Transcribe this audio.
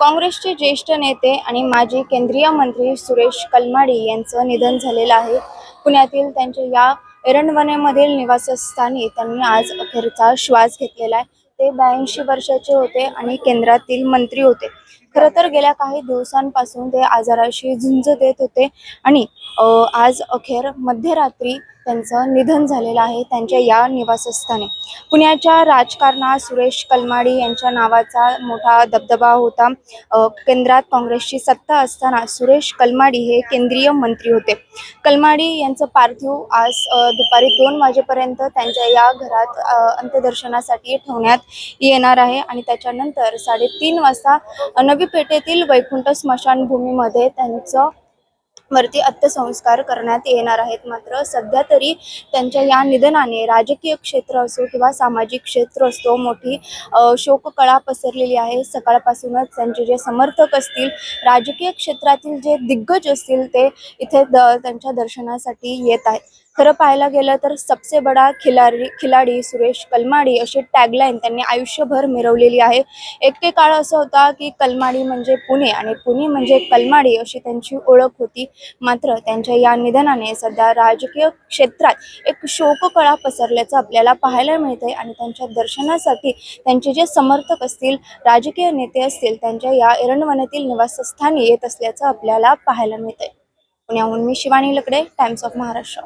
काँग्रेसचे ज्येष्ठ नेते आणि माजी केंद्रीय मंत्री सुरेश कलमाडी यांचं निधन झालेलं आहे. पुण्यातील त्यांच्या या एरणवनेमधील निवासस्थानी त्यांनी आज अखेरचा श्वास घेतलेला आहे. ते ब्याऐंशी वर्षाचे होते आणि केंद्रातील मंत्री होते. खरं तर गेल्या काही दिवसांपासून ते आजाराशी झुंज देत होते आणि आज अखेर मध्यरात्री त्यांचं निधन झालेलं आहे त्यांच्या या निवासस्थानी. पुण्याच्या राजकारणात सुरेश कलमाडी यांच्या नावाचा मोठा दबदबा होता. केंद्रात काँग्रेसची सत्ता असताना सुरेश कलमाडी हे केंद्रीय मंत्री होते. कलमाडी यांचं पार्थिव आज दुपारी दोन वाजेपर्यंत त्यांच्या या घरात अंत्यदर्शनासाठी ठेवण्यात येणार आहे आणि त्याच्यानंतर साडेतीन वाजता नवी पेठेतील वैकुंठ स्मशानभूमीमध्ये त्यांचं वरती अंत्यसंस्कार करण्यात येणार आहेत. मात्र सध्या तरी त्यांच्या या निधनाने राजकीय क्षेत्र असो किंवा सामाजिक क्षेत्र असतो मोठी शोककळा पसरलेली आहे. सकाळपासूनच त्यांचे जे समर्थक असतील राजकीय क्षेत्रातील जे दिग्गज असतील ते इथे द त्यांच्या दर्शनासाठी येत आहेत. खरं पाहायला गेलं तर सबसे बडा खिलाडी खिलाडी सुरेश कलमाडी अशी टॅगलाईन त्यांनी आयुष्यभर मिरवलेली आहे. एके काळ असं होता की कलमाडी म्हणजे पुणे आणि पुणे म्हणजे कलमाडी अशी त्यांची ओळख होती. मात्र त्यांच्या या निधनाने सध्या राजकीय क्षेत्रात एक शोककळा पसरल्याचं आपल्याला पाहायला मिळतंय आणि त्यांच्या दर्शनासाठी त्यांचे जे समर्थक असतील राजकीय नेते असतील त्यांच्या या एरणवनातील निवासस्थानी येत असल्याचं आपल्याला पाहायला मिळतंय. पुण्याहून मी शिवानी लकडे टाइम्स ऑफ महाराष्ट्र